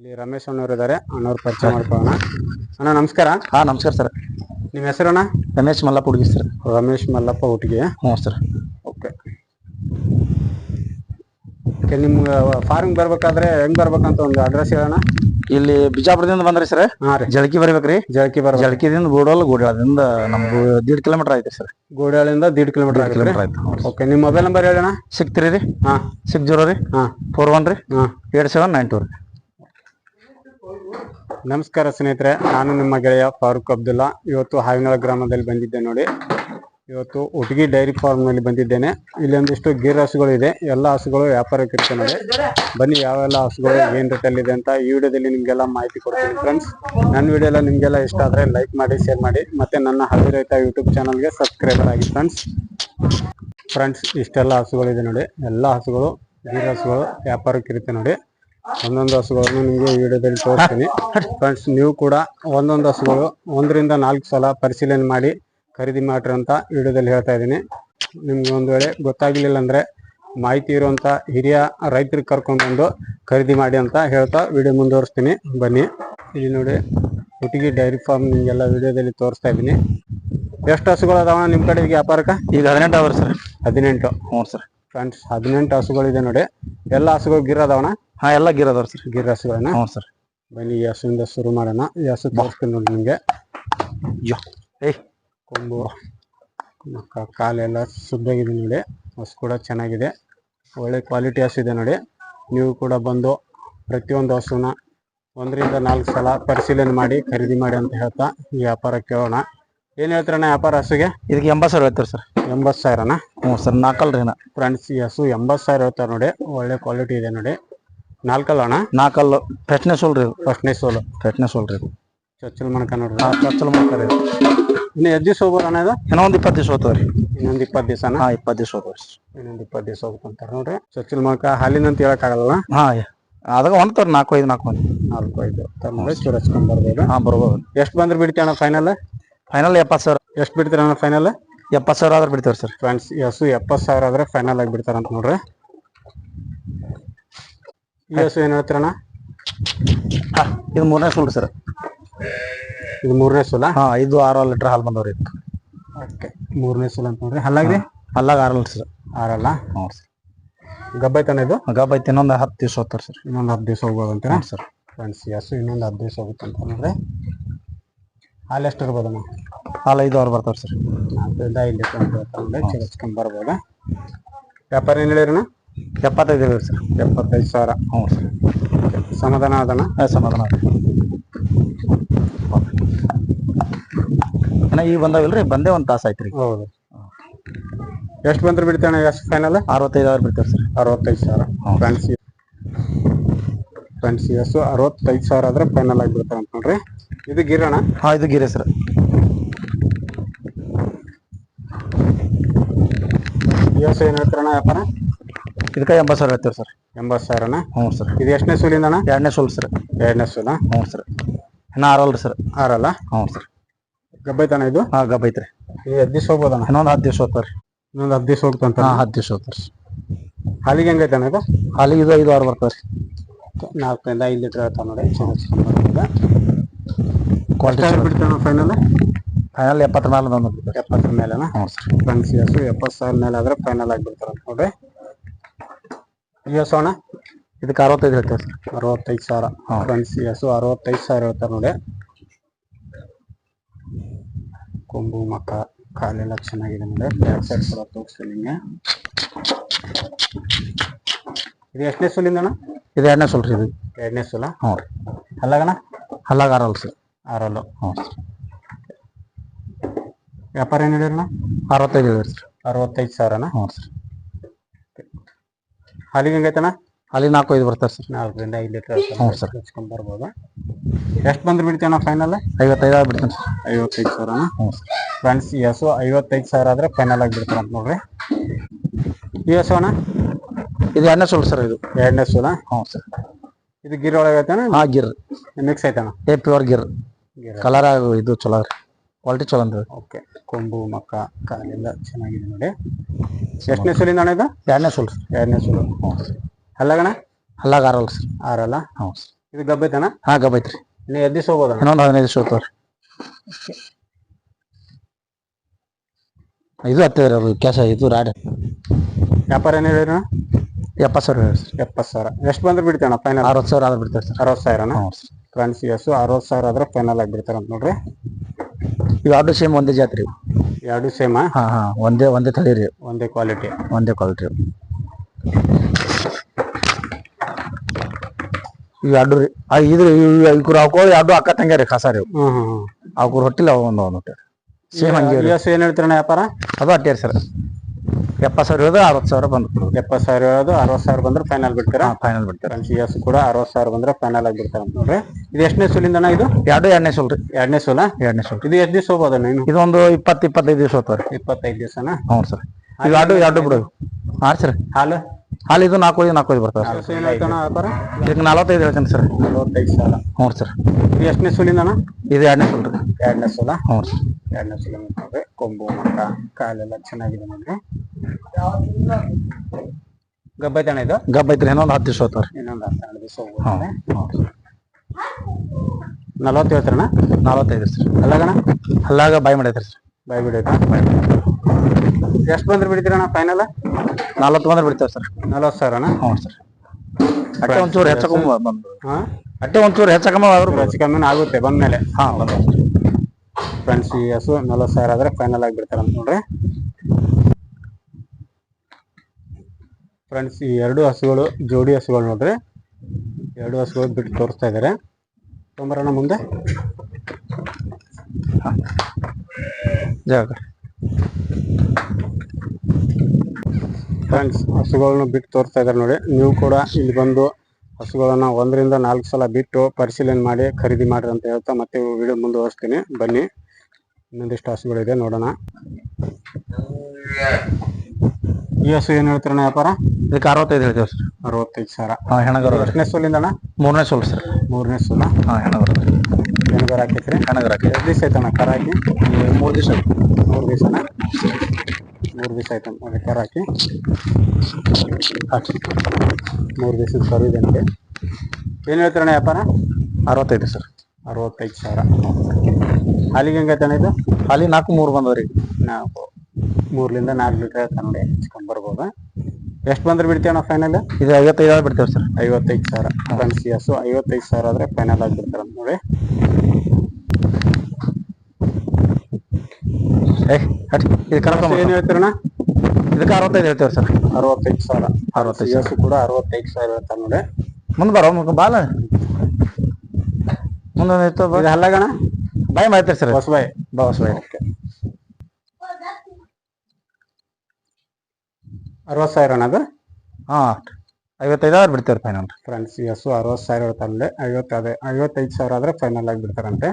ಇಲ್ಲಿ ರಮೇಶ್ ಅಣ್ಣವ್ರು ಇದ್ದಾರೆ ಅಣ್ಣವ್ರ ಪರಿಚಯ ಮಾಡ್ಕೊಳ್ಳೋಣ. ಅಣ್ಣ ನಮಸ್ಕಾರ. ಹಾ ನಮಸ್ಕಾರ ಸರ್. ನಿಮ್ಮ ಹೆಸರಣ್ಣ ರಮೇಶ್ ಮಲ್ಲಪ್ಪ ಹುಡುಗಿ ಸರ್. ರಮೇಶ್ ಮಲ್ಲಪ್ಪ ಹುಡುಗಿ. ಹ್ಞೂ ಸರ್. ಓಕೆ. ಓಕೆ ನಿಮ್ಗೆ ಫಾರ್ಮ್ ಬರ್ಬೇಕಾದ್ರೆ ಹೆಂಗ್ ಬರ್ಬೇಕಂತ ಒಂದು ಅಡ್ರೆಸ್ ಹೇಳೋಣ ಇಲ್ಲಿ ಬಿಜಾಪುರದಿಂದ ಬಂದ್ರಿ ಸರ್? ಹಾ ರೀ. ಜಳಕಿ ಬರ್ಬೇಕ್ರಿ? ಜಳಕಿ ಬರ್ ಜಳಕಿದಿಂದ ಗೋಡಾಳ ಗೋಡಾಳದಿಂದ ನಮ್ದು ದೀಡ್ ಕಿಲೋಮೀಟರ್ ಆಯ್ತು ಸರ್. ಗೋಡಾಳಿಂದ ದೀಡ್ ಕಿಲೋಮೀಟರ್ ಕಿಲೋಮೀಟರ್ ಆಯ್ತು. ಓಕೆ ನಿಮ್ಮ ಮೊಬೈಲ್ ನಂಬರ್ ಹೇಳೋಣ ಸಿಕ್ತಿರಿ ರೀ? ಹಾಂ. ಸಿಕ್ಸ್ ಜೀರೋ ರೀ? ಹಾಂ. ಫೋರ್ ಒನ್ ರೀ? ಹಾಂ. ಏಟ್ ಸೆವೆನ್ ನೈನ್ ಟು ರೀ. ನಮಸ್ಕಾರ ಸ್ನೇಹಿತರೆ, ನಾನು ನಿಮ್ಮ ಗೆಳೆಯ ಫಾರೂಕ್ ಅಬ್ದುಲ್ಲಾ. ಇವತ್ತು ಹಾವಿನಾಳ ಗ್ರಾಮದಲ್ಲಿ ಬಂದಿದ್ದೆ ನೋಡಿ. ಇವತ್ತು ಒಟ್ಟಿಗೆ ಡೈರಿ ಫಾರ್ಮ್ನಲ್ಲಿ ಬಂದಿದ್ದೇನೆ. ಇಲ್ಲಿ ಒಂದಿಷ್ಟು ಗೀರ್ ಹಸುಗಳು ಇದೆ. ಎಲ್ಲ ಹಸುಗಳು ವ್ಯಾಪಾರಕ್ಕೆ ಇರುತ್ತೆ ನೋಡಿ. ಬನ್ನಿ, ಯಾವೆಲ್ಲ ಹಸುಗಳು, ಏನ್ ರೇಟ್ ಅಲ್ಲಿ ಇದೆ ಅಂತ ಈ ವಿಡಿಯೋದಲ್ಲಿ ನಿಮ್ಗೆಲ್ಲ ಮಾಹಿತಿ ಕೊಡ್ತೀನಿ ಫ್ರೆಂಡ್ಸ್ ನನ್ನ ವಿಡಿಯೋ ಎಲ್ಲ ನಿಮ್ಗೆಲ್ಲ ಇಷ್ಟ ಆದ್ರೆ ಲೈಕ್ ಮಾಡಿ ಶೇರ್ ಮಾಡಿ. ಮತ್ತೆ ನನ್ನ ಹಳ್ಳಿ ಯೂಟ್ಯೂಬ್ ಚಾನಲ್ಗೆ ಸಬ್ಸ್ಕ್ರೈಬರ್ ಆಗಿ ಫ್ರೆಂಡ್ಸ್ ಫ್ರೆಂಡ್ಸ್ ಇಷ್ಟೆಲ್ಲ ಹಸುಗಳಿದೆ ನೋಡಿ. ಎಲ್ಲ ಹಸುಗಳು, ಗೀರ್ ಹಸುಗಳು ವ್ಯಾಪಾರಕ್ಕೆ ಇರುತ್ತೆ ನೋಡಿ. ಒಂದೊಂದು ಹಸುಗಳನ್ನು ನಿಮಗೆ ವಿಡಿಯೋದಲ್ಲಿ ತೋರಿಸ್ತೀನಿ. ಫ್ರೆಂಡ್ಸ್ ನೀವು ಕೂಡ ಒಂದೊಂದು ಹಸುಗಳು ಒಂದರಿಂದ ನಾಲ್ಕು ಸಲ ಪರಿಶೀಲನೆ ಮಾಡಿ ಖರೀದಿ ಮಾಡ್ರಿ ಅಂತ ವಿಡಿಯೋದಲ್ಲಿ ಹೇಳ್ತಾ ಇದ್ದೀನಿ. ನಿಮ್ಗೆ ಒಂದು ವೇಳೆ ಗೊತ್ತಾಗಲಿಲ್ಲ ಅಂದರೆ ಮಾಹಿತಿ ಇರುವಂಥ ಹಿರಿಯ ರೈತರಿಗೆ ಕರ್ಕೊಂಡು ಬಂದು ಖರೀದಿ ಮಾಡಿ ಅಂತ ಹೇಳ್ತಾ ವಿಡಿಯೋ ಮುಂದುವರಿಸ್ತೀನಿ. ಬನ್ನಿ. ಇಲ್ಲಿ ನೋಡಿ ಹುಟ್ಟಿಗೆ ಡೈರಿ ಫಾರ್ಮ್ ನಿಮಗೆಲ್ಲ ವಿಡಿಯೋದಲ್ಲಿ ತೋರಿಸ್ತಾ ಇದ್ದೀನಿ. ಎಷ್ಟು ಹಸುಗಳು ಅದಾವ ನಿಮ್ಮ ಕಡೆ ವ್ಯಾಪಾರಕ್ಕೆ? ಈಗ ಹದಿನೆಂಟು ಅವರು ಸರ್. ಹದಿನೆಂಟು. ಹ್ಞೂ ಸರ್. ಫ್ರೆಂಡ್ಸ್ ಹದಿನೆಂಟು ಹಸುಗಳಿದೆ ನೋಡಿ. ಎಲ್ಲ ಹಸುಗಳು ಗಿರ್ ಅದಾವಣ ಹಾ ಎಲ್ಲ ಗಿರ್ ಅದಾವ್ರಿ ಸರ್. ಗಿರ್ ಹಸುಗಳನ್ನ? ಹ್ಞೂ ಸರ್. ಬನ್ನಿ ಈ ಹಸುವಿಂದ ಶುರು ಮಾಡೋಣ. ಈ ಹಸು ತೋರಿಸ್ತೀನಿ ನೋಡಿ ನಿಮಗೆ. ಏಯ್. ಕೊಂಬು ಕಾಲೆಲ್ಲ ಶುದ್ಧಾಗಿದೆ ನೋಡಿ. ಹಸು ಕೂಡ ಚೆನ್ನಾಗಿದೆ. ಒಳ್ಳೆ ಕ್ವಾಲಿಟಿ ಹಸು ಇದೆ ನೋಡಿ. ನೀವು ಕೂಡ ಬಂದು ಪ್ರತಿಯೊಂದು ಹಸುನ ಒಂದರಿಂದ ನಾಲ್ಕು ಸಲ ಪರಿಶೀಲನೆ ಮಾಡಿ ಖರೀದಿ ಮಾಡಿ ಅಂತ ಹೇಳ್ತಾ ಈ ವ್ಯಾಪಾರ ಕೇಳೋಣ. ಏನ್ ಹೇಳ್ತಾರಣ್ಣ ವ್ಯಾಪಾರ ಹಸುಗೆ? ಇದಕ್ಕೆ ಎಂಬತ್ತು ಸಾವಿರ ಹೇಳ್ತಾರೆ ಸರ್. ಎಂಬತ್ತು ಸಾವಿರನ? ಹ್ಞೂ ಸರ್ ನಾಲ್ಕಲ್ ರೀ ನಾ ಫ್ರೆಂಡ್ಸ್ ಈ ಹಸು ಎಂಬತ್ತು ಸಾವಿರ ಹೇಳ್ತಾರೆ ನೋಡಿ. ಒಳ್ಳೆ ಕ್ವಾಲಿಟಿ ಇದೆ ನೋಡಿ. ನಾಲ್ಕಲ್ಲ ಅಣ್ಣ ನಾಲ್ಕಲ್ಲು. ಪ್ರಶ್ನೆ ಸೋಲ್ ರೀ ಫಸ್ಟ್ನೇ ಸೋಲು. ಫ್ರೆಶ್ನೆ ಸೋಲ್ ರೀ ಚೊಚ್ಚಲ್ ಮನಕ ನೋಡ್ರಿ. ಚಚ್ಚಲ್ ರೀ ಇನ್ನು ಎದ್ದು ದಿವಸ ಹೋಗ್ಬೋದು ಅಣ್ಣ ಇದು? ಇನ್ನೂ ಒಂದು ಇಪ್ಪತ್ತು ದಿವಸ ಹೋಗ್ತಾವ ರೀ. ಇನ್ನೊಂದು ಇಪ್ಪತ್ತು ದಿವಸನ? ಹಾಂ ಇಪ್ಪತ್ತು ದಿವಸ ಹೋಗ್ತಾವೆ ರೀ. ಇನ್ನೊಂದು ಇಪ್ಪತ್ತು ದಿವಸ ಹೋಗ್ತಂತಾರೆ ನೋಡ್ರಿ. ಚೊಚ್ಚಲ್ ಮನಕ ಹಾಲಿನ ಅಂತ ಹೇಳಕ್ಕಾಗಲ್ಲ ಹಾಂ ಅದಾಗ ಹೊಂದ್ತಾವ್ರಿ ನಾಲ್ಕು ಐದು ನಾಲ್ಕು ಮಂದಿ. ನಾಲ್ಕು ಐದು. ನೋಡಿ ಚುರಚ್ಕೊಂಡ್ ಬರ್ಬೋದು. ಹಾಂ ಬರ್ಬೋದು. ಎಷ್ಟು ಬಂದ್ರೆ ಬಿಡ್ತೀವಣ್ಣ ಫೈನಲ್ ಫೈನಲ್ ಎಪ್ಪತ್ತು ಸಾವಿರ. ಎಷ್ಟು ಬಿಡ್ತೀರಣ್ಣ ಫೈನಲ್ ಎಪ್ಪತ್ತು ಸಾವಿರ ಆದ್ರೆ ಬಿಡ್ತೀವಿ ಸರ್ ಫ್ರೆಂಡ್ಸ್ ಎಸ್ ಹಸು ಎಪ್ಪತ್ತು ಸಾವಿರ ಆದ್ರೆ ಫೈನಲ್ ಆಗಿ ಬಿಡ್ತಾರಂತ ನೋಡ್ರಿ. ಈ ಹಸು ಏನ್ ಹೇಳ್ತೀರಣ್ಣ ಹಾಂ ಇದು ಮೂರನೇ ಸೂಲ್ ಸರ್ ಇದು ಮೂರನೇ ಸುಲ ಹಾ ಇದು ಆರು ಲೀಟರ್ ಹಾಲು ಬಂದವ್ರಿ ಓಕೆ ಮೂರನೇ ಸಲ ಅಂತ ನೋಡ್ರಿ. ಹಲ್ಲಾಗ್ರಿ? ಹಲ್ಲಾಗ ಆರಲ್ಲ ಲೀಟ್ರ್ ಸರ್ ಆರಲ್ಲ? ಹ್ಞೂ ಸರ್ ತಾನೆ ಇದು? ಗಬ್ಬ ಐತಿ ಇನ್ನೊಂದು ಹತ್ತು ದಿವಸ ಹೋಗ್ತಾರೆ ಸರ್ ಇನ್ನೊಂದು ಹತ್ತು ದಿವಸ ಹೋಗ್ಬೋದು ಅಂತೀರಾ? ಸರ್ ಫ್ರೆಂಡ್ಸ್ ಎಸ್ ಇನ್ನೊಂದು ಹತ್ತು ದಿವಸ ಹೋಗುತ್ತೆ ಅಂತ ನೋಡ್ರಿ. ಹಾಲು ಎಷ್ಟು ಇರ್ಬೋದಣ್ಣ? ಹಾಲು ಐದು ಅವ್ರು ಬರ್ತಾವೆ ಸರ್. ನಾಲ್ಕರಿಂದ ಐದು ಲೀಟರ್ ಅಂತ ಹೇಳ್ತಾರೆ ಚಿರಚ್ಕೊಂಡ್ ಬರ್ಬೋದಾ? ವ್ಯಾಪಾರ ಏನು ಹೇಳಿರಣ್ಣ ಎಪ್ಪತ್ತೈದು ಇದೆ ಸರ್. ಎಪ್ಪತ್ತೈದು ಸಾವಿರ. ಹ್ಞೂ ಸರ್. ಸಮಾಧಾನ ಅದಣ್ಣ ಹಾಂ ಸಮಾಧಾನ ಅಣ್ಣ ಈಗ ಬಂದಾವಿಲ್ಲ ರೀ ಬಂದೇ ಒಂದು ತಾಸು ಆಯ್ತು ರೀ ಹೌದು. ಎಷ್ಟು ಬಂದ್ರೆ ಬಿಡ್ತಾನೆ ಎಷ್ಟು ಫೈನಲ್ ಅರವತ್ತೈದು ಅವ್ರು ಬಿಡ್ತೇವೆ ಸರ್. ಅರವತ್ತೈದು ಸಾವಿರ. ಫ್ರೆಂಡ್ಸ್ ಫ್ರೆಂಡ್ಸ್ ಎಷ್ಟು? ಅರವತ್ತೈದು ಸಾವಿರ ಆದರೆ ಫೈನಲ್ ಆಗಿ ಬಿಡ್ತಾರೆ ಅಂತ ನೋಡ್ರಿ. ಇದು ಗಿರಣ ಹಾ ಇದು ಗಿರೆ ಸರ್ ಈ ಹಸು ಏನ್ ಹೇಳ್ತಾರಣ ವ್ಯಾಪಾರ? ಇದಕ್ಕೆ ಎಂಬತ್ತು ಸಾವಿರ ಹೇಳ್ತೀವಿ ಸರ್. ಎಂಬತ್ತು ಸಾವಿರನ ಹ್ಞೂ ಸರ್. ಇದು ಎಷ್ಟನೇ ಎರಡನೇ ಸೋಲ್ ಸರ್. ಎರಡನೇ ಸೂಲ? ಹ್ಞೂ ಸರ್. ಇನ್ನ ಆರಲ್ಲ ಸರ್. ಆರಲ್ಲ? ಹ್ಞೂ ಸರ್. ಗಬ್ಬೈತಾನ ಇದು? ಹಾಂ ಹತ್ತು ದಿವಸ ಹೋಗ್ಬೋದಣ್ಣ ಇನ್ನೊಂದು ಹತ್ತು ದಿವಸ ಹೋಗ್ತಾರೆ ರೀ ಇನ್ನೊಂದು ಹತ್ತು ದಿವಸ ಹೋಗ್ತಂತ ಹಾಂ ಹತ್ತು ದಿವಸ ಹೋಗ್ತಾರೆ ರೀ ಹಾಲಿಗೆ ಹೆಂಗೈತಾನ ಇದು? ಹಾಲಿಗೆ ಇದು ಐದು ಆರು ಬರ್ತದೆ ರೀ. ನಾಲ್ಕರಿಂದ ಐದು ಲೀಟರ್ ಹೇಳ್ತಾವೆ ನೋಡಿ? ಚೆನ್ನಾಗಿ ಬಿಡ್ತಾನ ಫೈನಲ್ ಫೈನಲ್ ಎಪ್ಪತ್ತರ ಮೇಲೆ ಬಂದು ಎಪ್ಪತ್ತರ ಮೇಲೆನಾ ಹ್ಞೂ ಸರ್. ಫ್ರೆಂಡ್ಸ್ ಎಸು ಎಪ್ಪತ್ತು ಸಾವಿರ ಮೇಲೆ ಆದ್ರೆ ಫೈನಲ್ ಆಗಿ ಬಿಡ್ತಾರ ಅಂತ ನೋಡ್ರಿ. ಎಸ್ ಅಣ್ಣ? ಇದಕ್ಕೆ ಅರವತ್ತೈದು ಹೇಳ್ತೇವೆ ಸರ್? ಅರವತ್ತೈದು ಸಾವಿರ. ಫ್ರೆಂಡ್ಸ್ ಈ ಅರವತ್ತೈದು ಸಾವಿರ ಹೇಳ್ತಾರೆ ನೋಡಿ. ಕೊಂಬು ಮಕ್ಕ ಕಾಲೆಲ್ಲ ಚೆನ್ನಾಗಿದೆ ನೋಡಿ. ಬ್ಯಾಕ್ ಸೈಡ್ ಕೂಡ ತೋರಿಸ್ತೀನಿ ನಿಮಗೆ. ಇದು ಎಷ್ಟನೇ ಸೂಲಿಂದ ಅಣ್ಣ? ಇದು ಎರಡನೇ ಸೊಲ್ರಿ ಇದು. ಎರಡನೇ ಸುಲ? ಹ್ಞೂ ರೀ. ಅಲ್ಲಾಗಣ್ಣ? ಹಲ್ಲಾಗ ಆರಲ್ಲ ಸರ್. ಆರಲ್ಲು. ಹ್ಞೂ ಸರ್ ವ್ಯಾಪಾರ ಏನು ಹೇಳಿರಣ್ಣ ಅರವತ್ತೈದು ಹೇಳಿರಿ ಸರ್. ಅರವತ್ತೈದು ಸಾವಿರನ? ಹ್ಞೂ ಸರ್. ಹಾಲಿಗೆ ಹೆಂಗೈತಣ್ಣ ಅಲ್ಲಿ ನಾಲ್ಕು ಐದು ಬರ್ತಾರೆ ಸರ್. ನಾಲ್ಕರಿಂದ ಐದು ಲೀಟರ್ ಹ್ಞೂ ಸರ್. ಬರ್ಬೋದು? ಎಷ್ಟು ಬಂದ್ರೆ ಬಿಡ್ತೀವಣ್ಣ ಫೈನಲ್ ಐವತ್ತೈದು ಆಗಿ ಬಿಡ್ತೀನಿ ಸರ್. ಐವತ್ತೈದು ಸಾವಿರನ? ಹ್ಞೂ ಸರ್. ಫ್ರೆಂಡ್ಸ್ ಈ ಹಸು ಐವತ್ತೈದು ಸಾವಿರ ಆದ್ರೆ ಫೈನಲ್ ಆಗಿ ಬಿಡ್ತಾರೆ ಅಂತ ನೋಡ್ರಿ. ಈ ಹಸು ಅಣ್ಣ? ಇದು ಎರಡನೇ ಸೋಲ್ ಸರ್ ಇದು. ಎರಡನೇ ಸೂಲ ಹ್ಞೂ ಸರ್. ಇದು ಗಿರ್ ಒಳಗೆ ಐತಣ್ಣ? ಹಾಂ ಗಿರ್. ಮಿಕ್ಸ್ ಐತಣ್ಣ? ಏ ಪ್ಯೂರ್ ಗಿರ್. ಕಲರ್ ಇದು ಚಲೋ ರೀ. ಕ್ವಾಲಿಟಿ ಚಲೋ ಅಂದ್ರೆ ಓಕೆ. ಕೊಂಬು ಮಕ್ಕ ಕಾಲೆಲ್ಲ ಚೆನ್ನಾಗಿದೆ ನೋಡಿ. ಎಷ್ಟನೇ ಸುಲಿಂದ ಅಣ್ಣ ಇದು? ಎರಡನೇ ಸುಲ್ ಎರಡನೇ ಸುಲ್. ಹ್ಞೂ ಸರ್ ಅಲ್ಲಗಣ? ಹಲ್ಲಾಗ ಆರಲ್ಲ ಸರ್. ಆರಲ್ಲ? ಹ್ಞೂ ಸರ್. ಇದು ಗಬ್ಬೈತನ ಹಾ ಗಬ್ಬೈತ್ರಿ ನೀವು ಎದ್ದು ದಿವಸ ಹೋಗೋದಣ್ಣ ಇನ್ನೊಂದು ಹದಿನೈದು ದಿವಸ ಹೋಗ್ತಾವ್ರಿ. ಇದು ಹತ್ತಿರ ಕ್ಯಾಶ ಇದು ರಾಡ್. ವ್ಯಾಪಾರ ಏನು ಹೇಳಿರಿ ಎಪ್ಪತ್ತು ಸಾವಿರ ಎಪ್ಪತ್ತು ಸಾವಿರ. ಎಷ್ಟು ಬಂದ್ರೆ ಬಿಡ್ತೇಣ ಫೈನಲ್ ಅರವತ್ತು ಸಾವಿರ ಆದ್ರೆ ಬಿಡ್ತಾರೆ ಸರ್. ಅರವತ್ತು ಸಾವಿರನ? ಹ್ಞೂ ಸರ್. ಫ್ರೆಂಡ್ಸ್ ಎಸ್ಸು ಅರವತ್ತು ಸಾವಿರ ಆದ್ರೆ ಫೈನಲ್ ಆಗಿ ಬಿಡ್ತಾರಂತ ನೋಡ್ರಿ. ಇವು ಎರಡು ಸೇಮ್ ಒಂದೇ ಜಾತ್ರಿ ಎರಡು ಸೇಮ ಹಾ ಹಾ ಒಂದೇ ಒಂದೇ ತಳಿ ರೀ. ಒಂದೇ ಕ್ವಾಲಿಟಿ ಒಂದೇ ಕ್ವಾಲಿಟಿ ಇವು ಎರಡು ರೀ. ಆ, ಇದು ಇವ್ರು ಹಾಕೊಳ್ಳಿ ಎರಡು ಅಕ್ಕ ತಂಗ್ಯ ರೀ ಖಾಸ ರೀ. ಹ್ಮ್ ಹ್ಮ್ ಹ್ಮ್. ಅವ್ರು ಹೊಟ್ಟಿಲ್ಲ ಒಂದು ಒಂದು ಸೇಮ್ ಹಂಗೆ ಎಸ್ ಏನ್ ಹೇಳ್ತೀರಣ್ಣ ವ್ಯಾಪಾರ? ಅದು ಅಟ್ಟೆ ಸರ್. ಎಪ್ಪತ್ತು ಸಾವಿರ ಇರೋದು ಅರವತ್ತು ಸಾವಿರ ಬಂದು ಎಪ್ಪತ್ತು ಸಾವಿರ ಹೇಳೋದು ಅರವತ್ತು ಸಾವಿರ ಬಂದ್ರೆ ಫೈನಲ್ ಬಿಡ್ತೀರಾ? ಫೈನಲ್ ಬಿಡ್ತಾರೆ? ಸಿ ಎಸ್ ಕೂಡ ಅರವತ್ತು ಸಾವಿರ ಬಂದ್ರೆ ಫೈನಲ್ ಆಗಿ ಬಿಡ್ತಾರೆ ನೋಡ್ರಿ ಇದು ಎಷ್ಟನೇ ಸೂಲಿಂದ ಇದು? ಎರಡು ಎರಡನೇ ಸೂಲ್ ರೀ. ಎರಡನೇ ಸೂಲ? ಎರಡನೇ ಸೂಲ್. ಇದು ಎಷ್ಟು ದಿವಸ ಹೋಗ್ಬೋದು ನೀನು ಇದೊಂದು ಇಪ್ಪತ್ತು ಇಪ್ಪತ್ತೈದು ದಿವಸ ಹೋಗ್ತಾರೆ ಇಪ್ಪತ್ತೈದು ದಿವಸನ? ಹ್ಞೂ ಸರ್. ಇದು ಎರಡು ಎರಡು ಬಿಡೋದು. ಹಾಂ ಸರ್. ಹಾಲು? ಹಾಲು ಇದು ನಾಲ್ಕು ಐದು ನಾಲ್ಕು ಐದು ಹೇಳ್ತಾನ ಇದಕ್ಕೆ ನಲವತ್ತೈದು ಹೇಳ್ತೀನಿ ಸರ್. ನಲವತ್ತೈದು ಸಾವಿರ. ಹ್ಞೂ ಸರ್. ಇದು ಎಷ್ಟನೇ ಸುಲಿಂದಣ್ಣ ಇದು ಎರಡನೇ ಸೂಲ್ ರೀ. ಎರಡನೇ ಸೂಲ? ಹ್ಞೂ ಸರ್. ಎರಡನೇ ನೋಡ್ರಿ ಕೊಂಬು ಮಟ್ಟ ಕಾಲೆಲ್ಲ ಚೆನ್ನಾಗಿದೆ ನೋಡ್ರಿ ಗಬ್ಬೈತಣ್ಣ ಇದು? ಗಬ್ಬ ಐತ್ರಿ ಇನ್ನೊಂದು ಹತ್ತು ದಿವಸ ಹೋಗ್ತಾರೆ. ಇನ್ನೊಂದು ಹತ್ತು ಹನ್ನೆರಡು ದಿವಸ ಹೋಗ್ತಾರೆ ಹೋಗ್ಬೋದು ನಲವತ್ತು ಹೇಳ್ತಾರಣ ನಲವತ್ತೈದು ಸರ್ ಅಲ್ಲಗಣ ಅಲ್ಲಾಗ ಬಾಯ್ ಮಾಡೈತ್ರಿ ಸರ್. ಬಾಯ್ ಬಿಡೈತಾ ಎಷ್ಟು ಬಂದ್ರೆ ಬಿಡ್ತೀರಣ್ಣ ಫೈನಲ್ ನಲವತ್ತು ಬಂದ್ರೆ ಬಿಡ್ತೇವೆ ಸರ್. ನಲವತ್ತು ಅಣ್ಣ? ಹ್ಞೂ ಸರ್. ಅಟ್ಟೆ ಒಂಚೂರು ಹೆಚ್ಚಕಮ್ಮ ಬಂದು ಹಾಂ? ಅಟ್ಟೆ ಒಂಚೂರು ಹೆಚ್ಚಕಮ್ಮ ಆದ್ರೂ ಹೆಚ್ಚು ಕಮ್ಮಿ ಆಗುತ್ತೆ ಬಂದ್ಮೇಲೆ. ಹಾಂ ಬಂದ ಫ್ರೆಂಡ್ಸ್ ಈ ಹಸು ನಲವತ್ತು ಸಾವಿರ ಆದ್ರೆ ಫೈನಲ್ ಆಗಿ ಅಂತ ನೋಡ್ರಿ. ಫ್ರೆಂಡ್ಸ್ ಈ ಎರಡು ಹಸುಗಳು ಜೋಡಿ ಹಸುಗಳು ನೋಡ್ರಿ. ಎರಡು ಹಸುಗಳು ಬಿಟ್ಟು ತೋರಿಸ್ತಾ ಇದ್ದಾರೆ ತೊಂಬರೋಣ ಮುಂದೆ. ಜಾಗ. ಫ್ರೆಂಡ್ಸ್ ಹಸುಗಳನ್ನ ಬಿಟ್ಟು ತೋರಿಸ್ತಾ ಇದ್ದಾರೆ ನೋಡಿ. ನೀವು ಕೂಡ ಇಲ್ಲಿ ಬಂದು ಹಸುಗಳನ್ನ ಒಂದರಿಂದ ನಾಲ್ಕು ಸಲ ಬಿಟ್ಟು ಪರಿಶೀಲನೆ ಮಾಡಿ ಖರೀದಿ ಮಾಡ್ರಿ ಅಂತ ಹೇಳ್ತಾ ಮತ್ತೆ ವಿಡಿಯೋ ಮುಂದುವರಿಸ್ತೀನಿ. ಬನ್ನಿ. ಇನ್ನೊಂದಿಷ್ಟು ಹಸುಗಳಿದೆ ನೋಡೋಣ. ಈ ಹಸು ಏನ್ ಹೇಳ್ತಾರಣ್ಣ ವ್ಯಾಪಾರ? ಇದಕ್ಕೆ ಅರವತ್ತೈದು ಹೇಳ್ತೇವೆ ಸರ್. ಅರವತ್ತೈದು ಸಾವಿರ ಹಾಂ ಹೆಣಗರ ಎಷ್ಟನೇ ಸೋಲಿಂದಣ್ಣ ಮೂರನೇ ಸೋಲ್ ಸರ್. ಮೂರನೇ ಸೋಲ ಹಾಂ ಹೆಣಗರ ಹೆಣಗರ ಹಾಕೈತ್ರಿ ಹೆಣಗರ ಹಾಕಿ ಎರಡು ದಿವಸ ಆಯ್ತಣ್ಣ ಕರ ಹಾಕಿ? ಮೂರು ದಿವಸ ಮೂರು ದಿವಸನ? ಮೂರು ದಿವಸ ಆಯ್ತು ಅದೇ ಕರ ಹಾಕಿ. ಹಾಕಿ. ಮೂರು ದಿವಸದ ಕರು ಇದೆ ನನಗೆ ಏನು ಹೇಳ್ತಾರಣ್ಣ ವ್ಯಾಪಾರ? ಅರವತ್ತೈದು ಸರ್. ಅರವತ್ತೈದು ಸಾವಿರ ಹಾಲಿಗೆ ಹೆಂಗೈತಣ್ಣ ಇದು? ಹಾಲಿ ನಾಲ್ಕು ಮೂರು ಬಂದವ್ರಿ ನಾವು ಮೂರ್ಲಿಂದ ನಾಲ್ಕು ಲೀಟರ್ ಹೇಳ್ತಾನೆ ನೋಡಿ ಹಚ್ಕೊಂಬರ್ಬೋದು ಎಷ್ಟು ಬಂದ್ರೆ ಬಿಡ್ತೀವಣ್ಣ ಫೈನಲ್ ಇದು ಐವತ್ತೈದು ಆದ್ರೆ ಬಿಡ್ತೇವೆ ಸರ್. ಐವತ್ತೈದು ಸಾವಿರ. ಫ್ರೆಂಡ್ಸ್ ಎಸ್ ಐವತ್ತೈದು ಸಾವಿರ ಆದ್ರೆ ಫೈನಲ್ ಆಗಿಬಿಡ್ತಾರೆ ನೋಡಿ. ಏ ಹಟ್ ಇದು ಏನು ಹೇಳ್ತೀರಣ್ಣ? ಇದಕ್ಕೆ ಅರವತ್ತೈದು ಹೇಳ್ತೇವೆ ಸರ್. ಅರವತ್ತೈದು ಸಾವಿರ. ಅರವತ್ತೈದು ಹಸು ಕೂಡ ಅರವತ್ತೈದು ಸಾವಿರ ಹೇಳ್ತಾರೆ ನೋಡಿ. ಮುಂದೆ ಬರೋ ಮುಖ ಬಾಲ ಮುಂದೆ ಇತ್ತು ಹಲ್ಲಗಣ ಬಾಯ್ ಮಾಡ್ತೀರಿ ಸರ್ ಹೊಸಬಾಯಿ ಬಾಸ್ ಬಾಯ್. ಅರವತ್ತು ಸಾವಿರ ಅಣ್ಣ ಅದು? ಹಾಂ ಐವತ್ತೈದು ಸಾವಿರ ಬಿಡ್ತಾರೆ ಫೈನಲ್ ಫ್ರೆಂಡ್ಸ್ ಎಸ್ ಹಸು ಅರವತ್ತು ಸಾವಿರ ಹೇಳ್ತಾರೆ ಐವತ್ತು ಅದೇ ಐವತ್ತೈದು ಸಾವಿರ ಆದ್ರೆ ಫೈನಲ್ ಆಗಿ ಬಿಡ್ತಾರಂತೆ.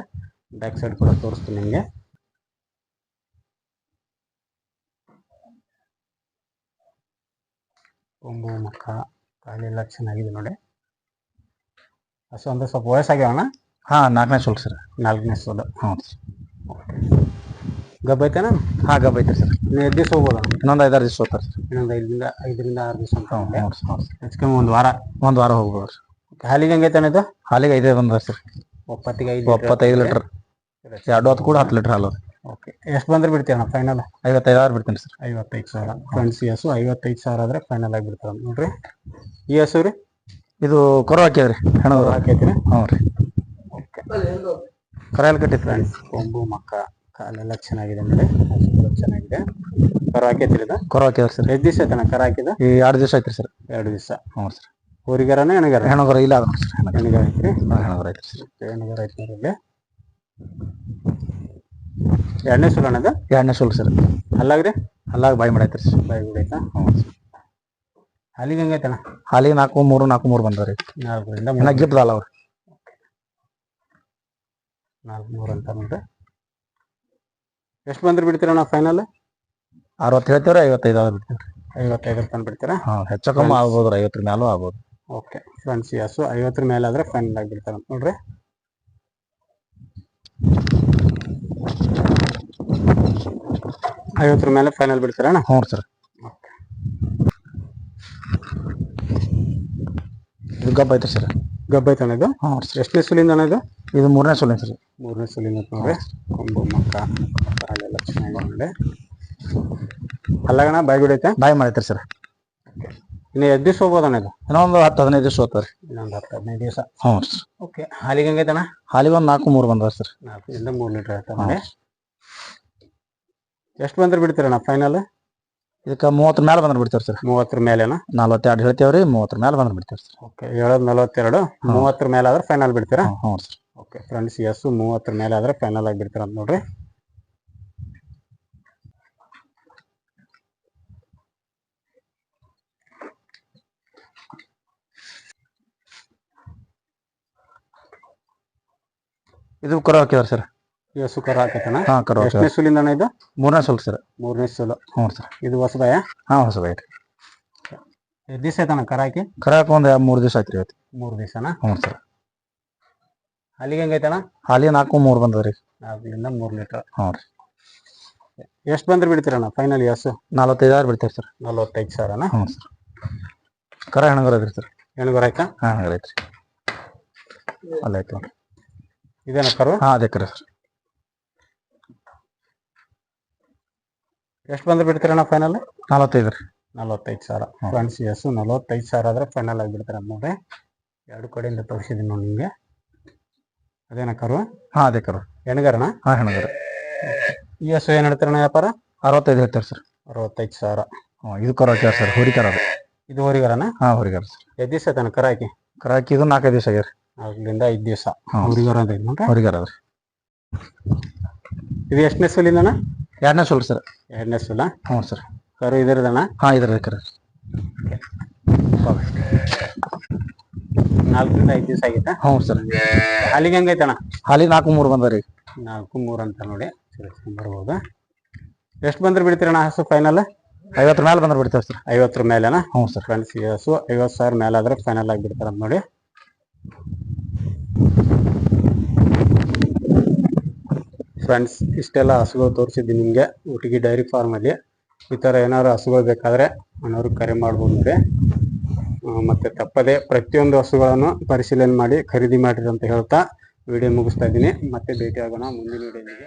ಬ್ಯಾಕ್ ಸೈಡ್ ಕೂಡ ತೋರಿಸ್ತೀನಿ ನಿಮಗೆ. ಕೊಂಬು ಮುಖ ಕಾಲೆಲ್ಲ ಚೆನ್ನಾಗಿದೆ ನೋಡಿ. ಹಸು ಅಂದ್ರೆ ಸ್ವಲ್ಪ ವಯಸ್ಸಾಗ್ಯಾವಣ್ಣ ಹಾಂ ನಾಲ್ಕನೇ ಸೋಲ್ ಸರ್. ನಾಲ್ಕನೇ ಸೋಲು. ಹ್ಞೂ ಗಬ್ಬ ಐತೆನಾ ಹಾಂ ಗಬ್ಬ ಐತೆ ಸರ್. ನೀವು ಎಷ್ಟು ದಿವಸ ಹೋಗ್ಬೋದ? ಇನ್ನೊಂದು ಐದಾರು ದಿವಸ ಹೋಗ್ತಾರೆ ಸರ್. ಇನ್ನೊಂದು ಐದರಿಂದ ಐದರಿಂದ ಆರು ದಿವಸ ಅಂತ ಹ್ಞೂ ಸರ್. ಹೆಚ್ಚು ಕಮ್ಮಿ ಒಂದು ವಾರ. ಒಂದು ವಾರ ಹೋಗ್ಬೋದು ಸರ್. ಹಾಲಿಗೆ ಹೆಂಗೈತಣ್ಣ ಇದು? ಹಾಲಿಗೆ ಐದೇ ಬಂದ ಸರ್. ಒಪ್ಪತ್ತಿಗೆ ಐದು ಒಪ್ಪತ್ತೈದು ಲೀಟ್ರ್. ಎರಡು ಹೊತ್ತು ಕೂಡ ಹತ್ತು ಲೀಟ್ರ್ ಹಾಲು. ಓಕೆ. ಎಷ್ಟು ಬಂದ್ರೆ ಬಿಡ್ತೀರಣ್ಣ ಫೈನಲ್ ಐವತ್ತೈದು ಆದ್ರೆ ಬಿಡ್ತೀನಿ ಸರ್. ಐವತ್ತೈದು ಸಾವಿರ. ಫ್ರೆಂಡ್ಸ್ ಈ ಹಸು ಐವತ್ತೈದು ಸಾವಿರ ಆದರೆ ಫೈನಲ್ ಆಗಿ ಬಿಡ್ತಾರೆ ನೋಡ್ರಿ. ಈ ಹಸು ರೀ? ಇದು ಕೊರ ಹಾಕಿದ್ರಿ ಹೆಣದ ಹಾಕೈತಿ ಹ್ಞೂ ರೀ. ಕಟ್ಟಿ ಫ್ರೆಂಡ್ಸ್ ಕೊಂಬು ಮಕ್ಕ ಕಾಲೆಲ್ಲ ಚೆನ್ನಾಗಿದೆ ನೋಡಿ ಚೆನ್ನಾಗಿದೆ. ಕರ ಹಾಕೈತ್ರಿ ಇದು ಕೊರ ಹಾಕಿದ್ರಿ ಸರ್? ಎಷ್ಟು ದಿವಸ ಆಯ್ತಾನ ಕರ ಹಾಕಿದ ಈ ಎರಡು ದಿವಸ ಐತ್ರಿ ಸರ್. ಎರಡು ದಿವಸ. ಹ್ಞೂ ಸರ್. ಊರಿಗಾರನ ಹೆಣಗಾರ? ಹೆಣಗರ ಇಲ್ಲ ಅದ ಸರ್. ಹೆಣಗರ ಐತ್ರಿ? ಹೆಣಗರ ಐತ್ರಿ ಸರ್. ಹೆಣಗಾರ ಐತಿ ಇಲ್ಲಿ ಎರಡನೇ ಸುಲ್ ಅಣ್ಣದ ಎರಡನೇ ಸುಲ್ ಸರ್. ಅಲ್ಲಾಗ್ರಿ ಅಲ್ಲಾಗ ಬಾಯ್ ಮಾಡೈತ್ರಿ ಸರ್. ಬಾಯಿ ಬಿಡೈತಾ ಹ್ಞೂ ಸರ್. ಹಾಲಿಗೆ ಹೆಂಗೈತಣ್ಣ ಹಾಲಿಗೆ ನಾಲ್ಕು ಮೂರು ನಾಲ್ಕು ಮೂರು ಬಂದವ್ರಿ ನಾಲ್ಕರಿಂದ ಮೂರು. ಗಿಫ್ಟ್ ಅಲ್ಲ ಅವ್ರು. ನಾಲ್ಕು ಮೂರು ಅಂತ ನೋಡ್ರಿ ಎಷ್ಟು ಬಂದ್ರೆ ಬಿಡ್ತೀರಣ್ಣ ಫೈನಲ್ ಅರವತ್ತು ಹೇಳ್ತೀವ್ರಿ ಐವತ್ತೈದು ಆದ್ರೆ ಬಿಡ್ತೀವಿ ಐವತ್ತೈದು ತನಕ ಬಿಡ್ತೀರಾ? ಹಾಂ ಹೆಚ್ಚು ಕಮ್ಮಿ ಆಗ್ಬೋದು ರೀ ಐವತ್ತರ ಮೇಲೂ ಆಗ್ಬೋದು. ಓಕೆ ಫ್ರೆಂಡ್ಸ್ ಯಸ್ಸು ಐವತ್ತರ ಮೇಲೆ ಆದ್ರೆ ಫೈನಲ್ ಆಗಿ ಬಿಡ್ತಾರೆ ಅಂತ ನೋಡ್ರಿ. ಐವತ್ತರ ಮೇಲೆ ಫೈನಲ್ ಬಿಡ್ತೀರಣ್ಣ ಹ್ಞೂ ಸರ್. ಓಕೆ ಗಬ್ಬೈತ ಐತ್ರಿ ಸರ್. ಗಬ್ಬ ಅಣ್ಣ ಇದು? ಹ್ಞೂ ಸರ್. ಎಷ್ಟನೇ ಸುಲಿಂದ ಅಣ್ಣ ಇದು? ಇದು ಮೂರನೇ ಸೊಲಿನ ಸರ್ ಮೂರನೇ ಸೊಲ್ಲಿನ ಐತೆ ನೋಡ್ರಿ. ಕೊಂಬು ಮಕ್ಕ ಕಾಲೆಲ್ಲ ಚೆನ್ನಾಗಿ ನೋಡಿ ಅಲ್ಲಗಣ ಬಾಯಿ ಬಿಡೈತೆ ಬಾಯಿ ಮಾಡೈತ್ರಿ ಸರ್. ಇನ್ನು ಎಷ್ಟು ದಿವಸ ಹೋಗ್ಬೋದಣ್ಣ ಇದು? ಇನ್ನೊಂದು ಹತ್ತು ಹದಿನೈದು ದಿವಸ ರೀ. ಇನ್ನೊಂದು ಹತ್ತು ಹದಿನೈದು ದಿವಸ? ಹ್ಞೂ ಸರ್. ಓಕೆ ಹಾಲಿಗೆ ಹೆಂಗೈತಣ್ಣ ಹಾಲಿಗೆ ಒಂದು ನಾಲ್ಕು ಮೂರು ಬಂದವ ಸರ್. ನಾಲ್ಕರಿಂದ ಮೂರು ಲೀಟರ್ ಆಯ್ತಾ ನೋಡಿ. ಎಷ್ಟು ಬಂದ್ರೆ ಬಿಡ್ತೀರಣ್ಣ ಫೈನಲ್ ಇದಕ್ಕೆ ಮೂವತ್ತರ ಮೇಲೆ ಬಂದ್ರೆ ಬಿಡ್ತೇವೆ ಸರ್. ಮೂವತ್ತರ ಮೇಲೆನಾ? ನಲ್ವತ್ತೆರಡು ಹೇಳ್ತೇವ್ರಿ ಮೂವತ್ತರ ಮೇಲೆ ಬಂದ್ರೆ ಬಿಡ್ತೇವೆ ಸರ್. ಓಕೆ ಏಳೋದು ನಲವತ್ತೆರಡು ಮೂವತ್ತರ ಮೇಲೆ ಆದ್ರೆ ಫೈನಲ್ ಬಿಡ್ತೀರಾ? ಹ್ಞೂ ಸರ್. ಓಕೆ ಫ್ರೆಂಡ್ಸ್ ಎಸ್ ಮೂವತ್ತರ ಮೇಲೆ ಆದ್ರೆ ಫೈನಲ್ ಆಗಿ ಬಿಡ್ತೀರ ಅಂತ ನೋಡ್ರಿ. ಇದು ಕರ ಹಾಕಿದಾರೆ ಸರ್. ಎಸ್ ಕರ ಹಾಕೈತಣ್ಣ. ಹಾಂ ಕರ ಎಷ್ಟನೇ ಹಾಕಿದಾರೆ ಸುಲಿಂದ ಇದು? ಮೂರನೇ ಸೊಲ್ ಸರ್. ಮೂರನೇ ಸುಲು. ಹ್ಞೂ ಸರ್. ಇದು ಹೊಸದಾಯ? ಹಾಂ ಎಷ್ಟು ದಿವಸ ಆಯ್ತಾನ ಕರ ಹಾಕಿ? ಕರ ಹಾಕಿ ಒಂದು ಮೂರು ದಿವಸ ಆಯ್ತು ರೀ ಇವತ್ತು. ಮೂರು ದಿವಸನಾ? ಹ್ಞೂ ಸರ್. ಅಲ್ಲಿಗೆ ಹೆಂಗೈತಣ್ಣ ಹಾಲಿ ನಾಲ್ಕು ಮೂರು ಬಂದದ್ರಿ. ನಾಲ್ಕರಿಂದ ಮೂರು ಲೀಟರ್. ಹ್ಞೂ ರೀ. ಎಷ್ಟು ಬಂದ್ರೆ ಬಿಡ್ತೀರಣ್ಣ ಫೈನಲ್ ಎಸ್ ನಲ್ವತ್ತೈದಾರು ಬಿಡ್ತೇವೆ ಸರ್. ನಲವತ್ತೈದು ಸಾವಿರನ? ಹ್ಞೂ ಸರ್. ಕರ ಹೆಣಗರದ್ರಿ ಸರ್. ಹೆಣ್ಗರ ಆಯ್ತಾ ಹಾಂ ಹೆಣಗರೈತ್ರಿ ಅಲ್ಲೇ ಆಯ್ತು ನೋಡ್ರಿ. ಇದೇನ ಕರು? ಹಾಂ ಅದೇ ಕರೆ ಸರ್. ಎಷ್ಟು ಬಂದ್ರೆ ಬಿಡ್ತೀರಣ್ಣ ಫೈನಲ್ ನಲವತ್ತೈದು ರೀ. ನಲವತ್ತೈದು ಸಾವಿರ. ಫ್ರೆಂಡ್ಸ್ ಎಸ್ ನಲವತ್ತೈದು ಸಾವಿರ ಆದ್ರೆ ಫೈನಲ್ ಆಗಿಬಿಡ್ತಾರೆ ನೋಡಿ. ಎರಡು ಕಡೆಯಿಂದ ತೋರಿಸಿದ್ದೀನಿ ನೋಡಿ ನಿಮಗೆ. ಅದೇನ ಕರು? ಹಾಂ ಅದೇ ಕರು. ಹೆಣ್ಗರಣ ಹಾಂ ಹೆಣಗರ. ಈ ಹಸು ಏನು ಹೇಳ್ತಾರಣ್ಣ ವ್ಯಾಪಾರ? ಅರವತ್ತೈದು ಹೇಳ್ತಾರೆ ಸರ್. ಅರವತ್ತೈದು ಸಾವಿರ. ಹ್ಞೂ ಇದು ಕರು ಹಾಕ್ಯಾರ ಸರ್ ಹುರಿ ಕರ ಅದು. ಇದು ಹಾಂ ಹುರಿಕರ ಸರ್. ಎಷ್ಟು ದಿವಸ ಆಯ್ತಾನ ಕರಾಕಿ? ಕರ ಹಾಕಿ ಇದು ನಾಲ್ಕೈದು ದಿವಸ ಆಗ್ಯಾರ ನಾಲ್ಕರಿಂದ ಐದು ದಿವಸ. ಹುರಿಗರ ಅಂತ ಹುರಿಗಾರ ಇದು ಎಷ್ಟನೇ ಎರಡನೇ ಸೊಲ್ ಸರ್. ಎರಡನೇ ಸುಲ ಹ್ಞೂ ಸರ್. ಕರು ಹಾಂ ಇದ್ರ ಕರೆ. ನಾಲ್ಕರಿಂದ ಐದು ದಿವಸ ಆಗೈತೆ ಹ್ಞೂ ಸರ್. ಅಲ್ಲಿಗೆ ಹೆಂಗೈತಣ್ಣ? ಹಾಲಿಗೆ ನಾಲ್ಕು ಮೂರು ಬಂದರಿ ನಾಲ್ಕು ಮೂರು ಅಂತ ನೋಡಿ. ಬರ್ಬೋದು. ಎಷ್ಟು ಬಂದ್ರೆ ಬಿಡ್ತೀರಣ್ಣ ಹಸು ಫೈನಲ್ ಐವತ್ತರ ಮೇಲೆ ಬಂದ್ರೆ ಬಿಡ್ತೇವೆ ಸರ್. ಐವತ್ತರ ಮೇಲೆನಾ? ಹ್ಞೂ ಸರ್. ಫ್ರೆಂಡ್ಸ್ ಈ ಹಸು ಐವತ್ತು ಸಾವಿರ ಮೇಲೆ ಆದ್ರೆ ಫೈನಲ್ ಆಗಿ ಬಿಡ್ತಾರೆ ಅಂತ ನೋಡಿ. ಫ್ರೆಂಡ್ಸ್ ಇಷ್ಟೆಲ್ಲ ಹಸುಗಳು ತೋರಿಸಿದ್ದೀನಿ ನಿಮಗೆ. ಊಟಿಗೆ ಡೈರಿ ಫಾರ್ಮಲ್ಲಿ ಈ ಥರ ಏನಾದ್ರು ಹಸುಗಳು ಬೇಕಾದರೆ ಅನ್ನೋರು ಕರೆ ಮಾಡ್ಬೋದು ನೋಡಿ. ಮತ್ತೆ ತಪ್ಪದೆ ಪ್ರತಿಯೊಂದು ವಸ್ತುಗಳನ್ನು ಪರಿಶೀಲನೆ ಮಾಡಿ ಖರೀದಿ ಮಾಡಿರಿ ಅಂತ ಹೇಳ್ತಾ ವಿಡಿಯೋ ಮುಗಿಸ್ತಾ ಇದ್ದೀನಿ. ಮತ್ತೆ ಭೇಟಿ ಆಗೋಣ ಮುಂದಿನ ವಿಡಿಯೋನಿಗೆ